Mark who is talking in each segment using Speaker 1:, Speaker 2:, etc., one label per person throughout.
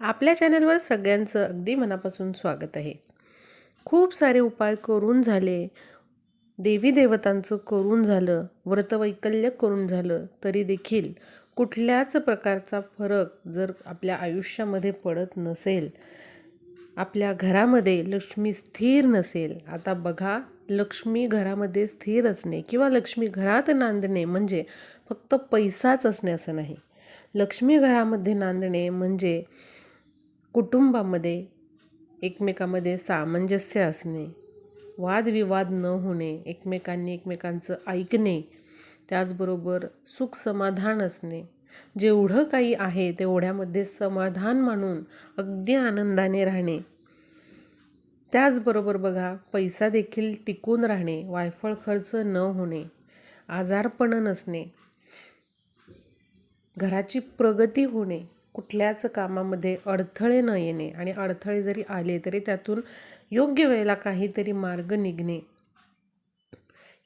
Speaker 1: आपल्या चॅनलवर सगळ्यांचं अगदी मनापासून स्वागत आहे. खूप सारे उपाय करून झाले. देवी देवतांचं करून झालं व्रतवैकल्य करून झालं तरी देखील कुठल्याच प्रकारचा फरक जर आपल्या आयुष्यामध्ये पडत नसेल आपल्या घरामध्ये लक्ष्मी स्थिर नसेल आता बघा लक्ष्मी घरामध्ये स्थिर असणे किंवा लक्ष्मी घरात नांदणे म्हणजे फक्त पैसाच असणे असं नाही. लक्ष्मी घरामध्ये नांदणे म्हणजे कुटुंबामध्ये एकमेकामध्ये सामंजस्य असणे वादविवाद न होणे एकमेकांनी एकमेकांचं ऐकणे त्याचबरोबर सुख समाधान असणे. जेवढं काही आहे तेवढ्यामध्ये समाधान मानून अगदी आनंदाने राहणे. त्याचबरोबर बघा पैसा देखील टिकून राहणे वायफळ खर्च न होणे आजारपण नसणे घराची प्रगती होणे कुठल्याच कामामध्ये अडथळे न येणे आणि अडथळे जरी आले तरी त्यातून योग्य वेळेला काहीतरी मार्ग निघणे.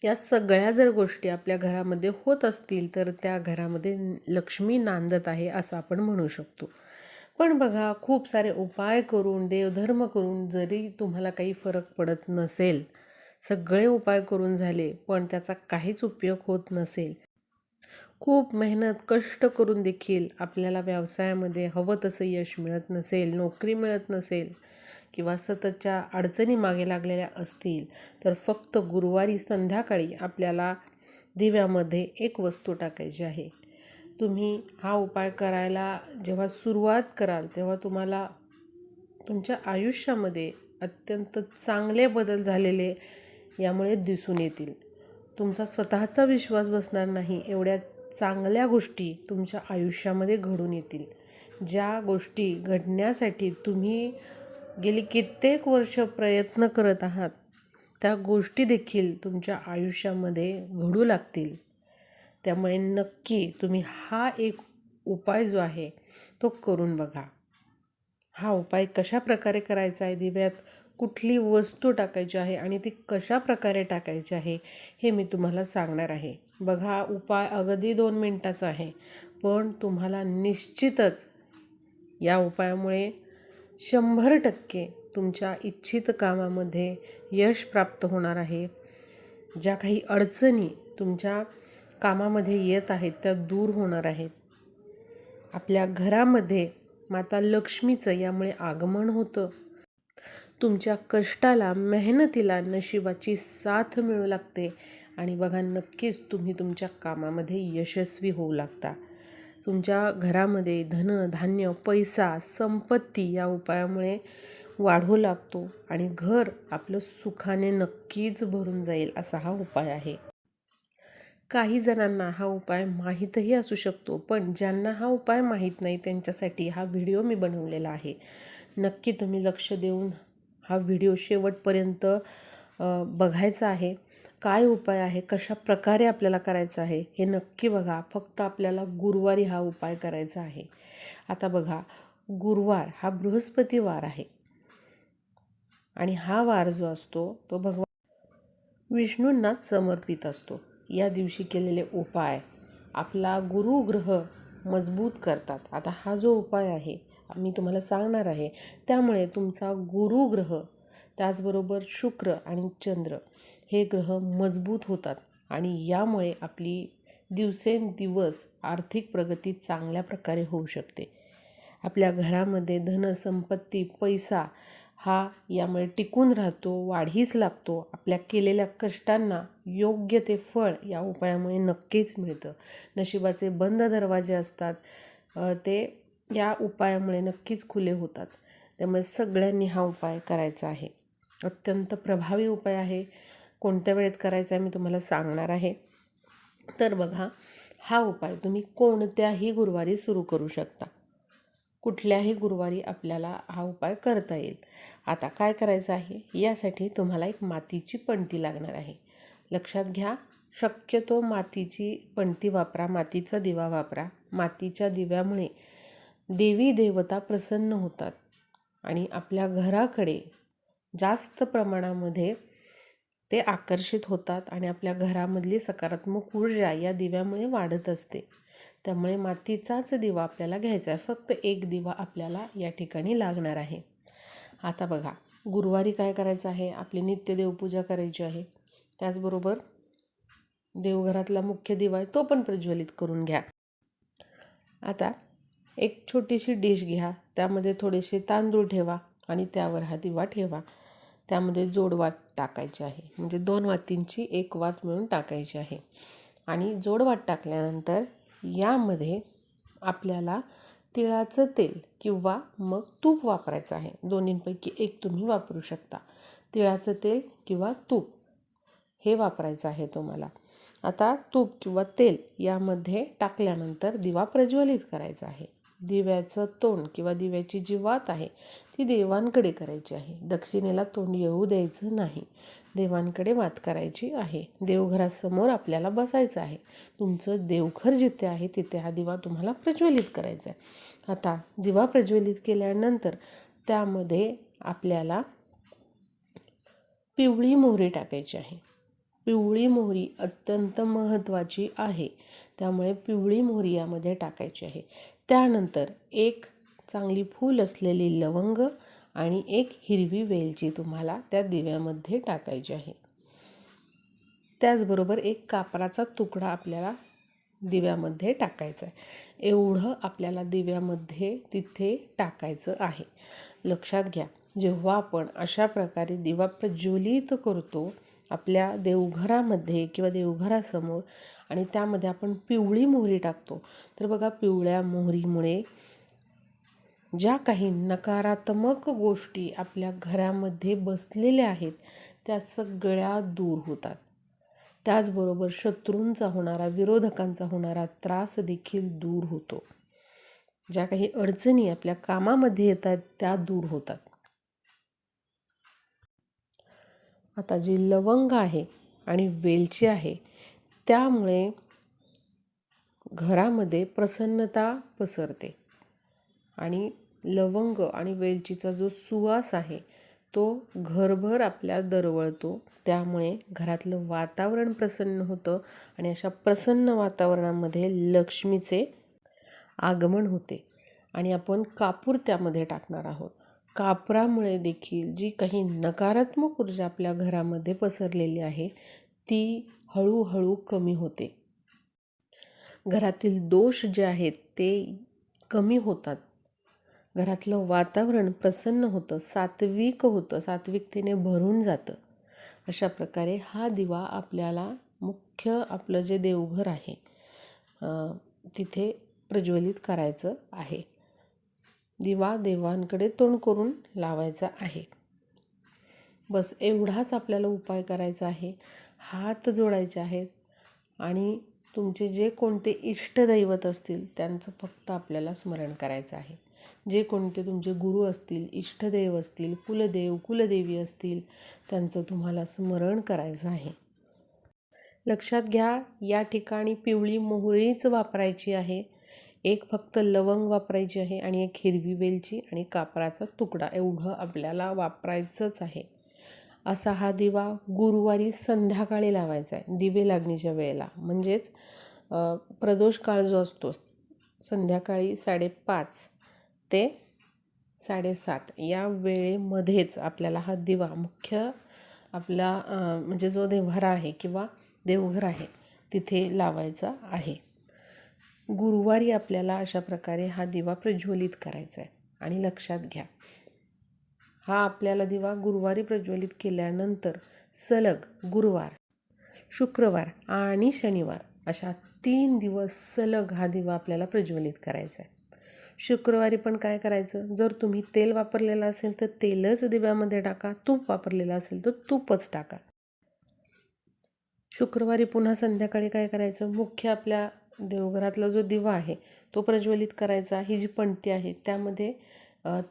Speaker 1: या सगळ्या जर गोष्टी आपल्या घरामध्ये होत असतील तर त्या घरामध्ये लक्ष्मी नांदत आहे असं आपण म्हणू शकतो. पण बघा खूप सारे उपाय करून देवधर्म करून जरी तुम्हाला काही फरक पडत नसेल सगळे उपाय करून झाले पण त्याचा काहीच उपयोग होत नसेल खूप मेहनत कष्ट करून देखील आपल्याला व्यवसायामध्ये हवं तसं यश मिळत नसेल नोकरी मिळत नसेल किंवा सततच्या अडचणी मागे लागलेल्या असतील तर फक्त गुरुवारी संध्याकाळी आपल्याला दिव्यामध्ये एक वस्तू टाकायची आहे. तुम्ही हा उपाय करायला जेव्हा सुरुवात कराल तेव्हा तुम्हाला तुमच्या आयुष्यामध्ये अत्यंत चांगले बदल झालेले यामुळे दिसून येतील. तुमचा स्वतःचा विश्वास बसणार नाही. एवढ्या चांगल्या गोष्टी तुमच्या आयुष्यामध्ये घडून येतील. ज्या गोष्टी घडण्यासाठी तुम्ही गेली कित्येक वर्ष प्रयत्न करत आहात त्या गोष्टी देखील तुमच्या आयुष्यामध्ये घडू लागतील. त्यामुळे नक्की तुम्ही हा एक उपाय जो आहे तो करून बघा. हा उपाय कशा प्रकारे करायचा आहे दिव्यात? कुठली वस्तू टाकायची आहे आणि ती कशा प्रकारे टाकायची आहे हे मी तुम्हाला सांगणार आहे. बघा उपाय अगदी दोन मिनटाचा आहे पण तुम्हाला निश्चितच या उपायामुळे शंभर टक्के तुमच्या इच्छित कामामध्ये यश प्राप्त होणार आहे. ज्या काही अडचणी तुमच्या कामामध्ये येत आहेत त्या दूर होणार आहेत. आपल्या घरामध्ये माता लक्ष्मीचं यामुळे आगमन होतं. तुमच्या कष्टाला मेहनतीला नशिबाची साथ मिळू लागते. आणि बघा नक्कीच तुम्ही तुमच्या कामामध्ये यशस्वी होऊ लागता. तुमच्या घरामध्ये धन धान्य पैसा संपत्ती या उपायामुळे वाढू लागतो आणि घर आपलं सुखाने नक्कीच भरून जाईल असा हा उपाय आहे. काही जणांना हा उपाय माहीतही असू शकतो पण ज्यांना हा उपाय माहीत नाही त्यांच्यासाठी हा व्हिडिओ मी बनवलेला आहे. नक्की तुम्ही लक्ष देऊन हा व्हिडिओ शेवटपर्यंत बघायचा आहे. काय उपाय आहे? कशा प्रकारे आपल्याला करायचं आहे? हे नक्की बघा. फक्त आपल्याला गुरुवारी हा उपाय करायचा आहे. आता बघा. गुरुवार हा बृहस्पती वार आहे. आणि हा वार जो असतो तो भगवान विष्णूंना समर्पित असतो. या दिवशी केलेले उपाय आपला गुरुग्रह मजबूत करतात. आता हा जो उपाय आहे मी तुम्हाला सांगणार आहे. त्यामुळे तुमचा गुरुग्रह त्याचबरोबर शुक्र आणि चंद्र हे ग्रह मजबूत होतात आणि यामुळे आपली दिवसेंदिवस आर्थिक प्रगती चांगल्या प्रकारे होऊ शकते. आपल्या घरामध्ये धनसंपत्ती पैसा हा यामुळे टिकून राहतो वाढीच लागतो. आपल्या केलेल्या कष्टांना योग्य ते फळ या उपायामुळे नक्कीच मिळतं. नशिबाचे बंद दरवाजे असतात. ते या उपायामुळे नक्कीच खुले होतात. त्यामुळे सगळ्यांनी हा उपाय करायचा आहे. अत्यंत प्रभावी उपाय आहे. कोणत्या वेळेत करायचा आहे मी तुम्हाला सांगणार आहे. तर बघा हा उपाय तुम्ही कोणत्याही गुरुवारी सुरू करू शकता. कुठल्याही गुरुवारी आपल्याला हा उपाय करता येईल. आता काय करायचं आहे? यासाठी तुम्हाला एक मातीची पणती लागणार आहे. लक्षात घ्या शक्यतो मातीची पणती वापरा मातीचा दिवा वापरा. मातीच्या दिव्यामुळे देवी देवता प्रसन्न होतात. आणि आपल्या घराकडे जास्त प्रमाणामध्ये ते आकर्षित होतात आणि आपल्या घरामधली सकारात्मक ऊर्जा या दिव्यामुळे वाढत असते. त्यामुळे मातीचाच दिवा आपल्याला घ्यायचा आहे. फक्त एक दिवा आपल्याला या ठिकाणी लागणार आहे. आता बघा गुरुवारी काय करायचं आहे? आपली नित्य देवपूजा करायची आहे. त्याचबरोबर देवघरातला मुख्य दिवा आहे तो पण प्रज्वलित करून घ्या. आता एक छोटीशी डिश घ्या. त्यामध्ये थोडेसे तांदूळ ठेवा आणि त्यावर हा दिवा ठेवा. त्यामध्ये जोडवात टाकायची आहे. म्हणजे दोन वातींची एक वात मिळून टाकायची आहे. आणि जोडवात टाकल्यानंतर यामध्ये आपल्याला तिळाचं तेल किंवा मग तूप वापरायचं आहे. दोन्हींपैकी एक तुम्ही वापरू शकता. तिळाचं तेल किंवा तूप. हे वापरायचं आहे तुम्हाला. आता तूप किंवा तेल यामध्ये टाकल्यानंतर दिवा प्रज्वलित करायचा आहे. दिव्याचं तोंड किंवा दिव्याची जी वात आहे ती देवांकडे करायची आहे. दक्षिणेला तोंड येऊ द्यायचं नाही. देवांकडे वात करायची आहे. देवघरासमोर आपल्याला बसायचं आहे. तुमचं देवघर जिथे आहे तिथे हा दिवा तुम्हाला प्रज्वलित करायचा आहे. आता दिवा प्रज्वलित केल्यानंतर त्यामध्ये आपल्याला पिवळी मोहरी टाकायची आहे. पिवळी मोहरी अत्यंत महत्त्वाची आहे. त्यामुळे पिवळी मोहरी यामध्ये टाकायची आहे. त्यानंतर एक चांगली फूल असलेली लवंग आणि एक हिरवी वेलची तुम्हाला त्या दिव्यामध्ये टाकायची आहे. त्याचबरोबर एक कापराचा तुकडा आपल्याला दिव्यामध्ये टाकायचा आहे. एवढं आपल्याला दिव्यामध्ये तिथे टाकायचं आहे. लक्षात घ्या जेव्हा आपण अशा प्रकारे दिवा प्रज्वलित करतो आपल्या देवघरामध्ये किंवा देवघरासमोर आणि त्यामध्ये आपण पिवळी मोहरी टाकतो. तर बघा पिवळ्या मोहरीमुळे ज्या काही नकारात्मक गोष्टी आपल्या घरामध्ये बसलेल्या आहेत त्या सगळ्या दूर होतात. त्याचबरोबर शत्रूंचा होणारा विरोधकांचा होणारा त्रास देखील दूर होतो. ज्या काही अडचणी आपल्या कामामध्ये येतात त्या दूर होतात. आता जी लवंग आहे आणि वेलची आहे त्यामुळे घरामध्ये प्रसन्नता पसरते. आणि लवंग आणि वेलचीचा जो सुवास आहे तो घरभर आपल्या दरवळतो. त्यामुळे घरातलं वातावरण प्रसन्न होतं आणि अशा प्रसन्न वातावरणामध्ये लक्ष्मीचे आगमन होते. आणि आपण कापूर त्यामध्ये टाकणार आहोत. कापरामुळे देखील जी काही नकारात्मक ऊर्जा आपल्या घरामध्ये पसरलेली आहे ती हळूहळू कमी होते. घरातील दोष जे आहेत ते कमी होतात. घरातलं वातावरण प्रसन्न होतं सात्विक होतं सात्विकतेने भरून जातं. अशा प्रकारे हा दिवा आपल्याला मुख्य आपलं जे देवघर आहे तिथे प्रज्वलित करायचं आहे. दिवा देवांकडे तोंड करून लावायचा आहे. बस एवढाच आपल्याला उपाय करायचा आहे. हात जोडायचे आहेत आणि तुमचे जे कोणते इष्टदैवत असतील त्यांचं फक्त आपल्याला स्मरण करायचं आहे. जे कोणते तुमचे गुरु असतील इष्टदेव असतील कुलदेव कुलदेवी असतील त्यांचं तुम्हाला स्मरण करायचं आहे. लक्षात घ्या या ठिकाणी पिवळी मोहळीच वापरायची आहे. एक फक्त लवंग वापरायची आहे आणि एक हिरवी वेलची आणि कापराचा तुकडा. एवढं आपल्याला वापरायचंच आहे. असा हा दिवा गुरुवारी संध्याकाळी लावायचा आहे दिवे लागणीच्या वेळेला. म्हणजेच प्रदोष काळ जो असतो संध्याकाळी साडेपाच ते साडेसात या वेळेमध्येच आपल्याला हा दिवा मुख्य आपला म्हणजे जो देवघर आहे किंवा देवघर आहे तिथे लावायचा आहे. गुरुवारी आपल्याला अशा प्रकारे हा दिवा प्रज्वलित करायचा आहे आणि लक्षात घ्या. हा आपल्याला दिवा गुरुवारी प्रज्वलित केल्यानंतर सलग गुरुवार शुक्रवार आणि शनिवार अशा तीन दिवस सलग हा दिवा आपल्याला प्रज्वलित करायचा आहे. शुक्रवारी पण काय करायचं? जर तुम्ही तेल वापरलेलं असेल तर तेलच दिव्यामध्ये टाका तूप वापरलेलं असेल तर तूपच टाका. शुक्रवारी पुन्हा संध्याकाळी काय करायचं? मुख्य आपल्या देवघरातला जो दिवा आहे तो प्रज्वलित करायचा. ही जी पणती आहे त्यामध्ये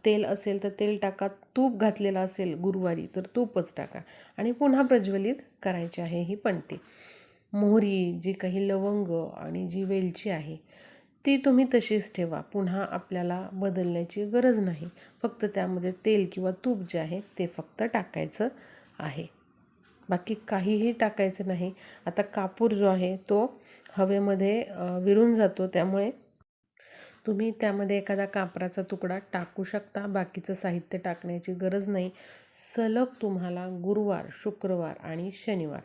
Speaker 1: तेल असेल तर तेल टाका. तूप घातलेलं असेल गुरुवारी तर तूपच टाका. आणि पुन्हा प्रज्वलित करायची आहे ही पणती. मोहरी जी काही लवंग आणि जी वेलची आहे ती तुम्ही तशीच ठेवा. पुन्हा आपल्याला बदलण्याची गरज नाही. फक्त त्यामध्ये तेल किंवा तूप जे आहे ते फक्त टाकायचं आहे. बाकी काहीही टाकायचं नाही. आता कापूर जो आहे तो हवेमध्ये विरून जातो. त्यामुळे तुम्ही त्यामध्ये एखादा कापराचा तुकडा टाकू शकता. बाकीचं साहित्य टाकण्याची गरज नाही. सलग तुम्हाला गुरुवार शुक्रवार आणि शनिवार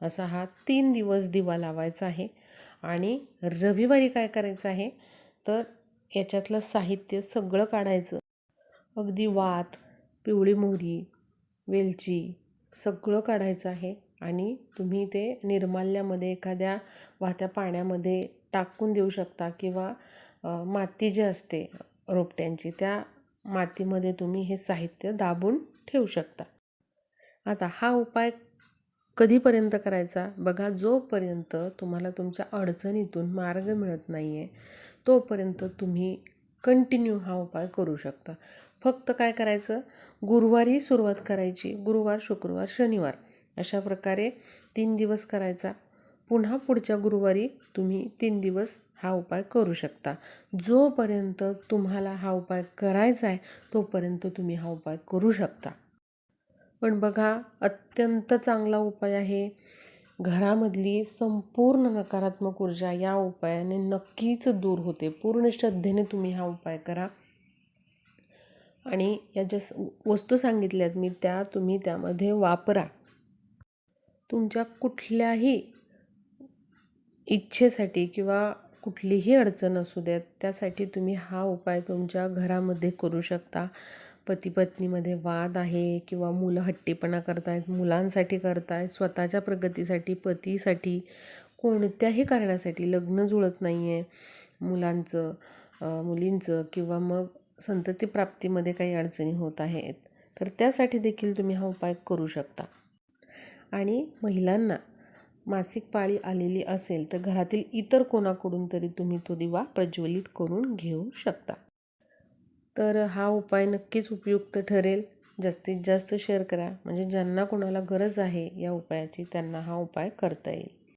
Speaker 1: असा हा तीन दिवस दिवा लावायचा आहे. आणि रविवारी काय करायचं आहे? तर याच्यातलं साहित्य सगळं काढायचं. अगदी वात पिवळी मोहरी वेलची सगळं काढायचं आहे आणि तुम्ही ते निर्माल्यामध्ये एखाद्या वाहत्या पाण्यामध्ये टाकून देऊ शकता किंवा माती जी असते रोपट्यांची त्या मातीमध्ये तुम्ही हे साहित्य दाबून ठेवू शकता. आता हा उपाय कधीपर्यंत करायचा? बघा जोपर्यंत तुम्हाला तुमच्या अडचणीतून मार्ग मिळत नाही आहे तोपर्यंत तुम्ही कंटिन्यू हा उपाय करू शकता. फक्त काय करायचं? गुरुवारी सुरुवात करायची. गुरुवार शुक्रवार शनिवार अशा प्रकारे तीन दिवस करायचा. पुन्हा पुढच्या गुरुवारी तुम्ही तीन दिवस हा उपाय करू शकता. जोपर्यंत तुम्हाला हा उपाय करायचा आहे तोपर्यंत तुम्ही हा उपाय करू शकता. पण बघा अत्यंत चांगला उपाय आहे. घरामधली संपूर्ण नकारात्मक ऊर्जा या उपायाने नक्कीच दूर होते. पूर्ण श्रद्धेने तुम्ही हा उपाय करा. आणि या ज्या स- वस्तू सांगितल्यात मी त्या तुम्ही त्यामध्ये वापरा. तुमच्या कुठल्याही इच्छेसाठी किंवा कुठलीही अडचण असू द्यात त्यासाठी तुम्ही हा उपाय तुमच्या घरामध्ये करू शकता. पती पत्नीमध्ये वाद आहे किंवा मुलं हट्टीपणा करतायत मुलांसाठी करतायत स्वतःच्या प्रगतीसाठी पतीसाठी कोणत्याही कारणासाठी लग्न जुळत नाही आहे मुलांचं मुलींचं किंवा मग संतती प्राप्तीमध्ये काही अडचणी होत आहेत. तर त्यासाठी देखील तुम्ही हा उपाय करू शकता. आणि महिलांना मासिक पाळी आलेली असेल तर घरातील इतर कोणाकडून तरी तुम्ही तो दिवा प्रज्वलित करून घेऊ शकता. तर हा उपाय नक्कीच उपयुक्त ठरेल. जास्तीत जास्त शेअर करा. म्हणजे ज्यांना कोणाला गरज आहे या उपायाची त्यांना हा उपाय करता येईल.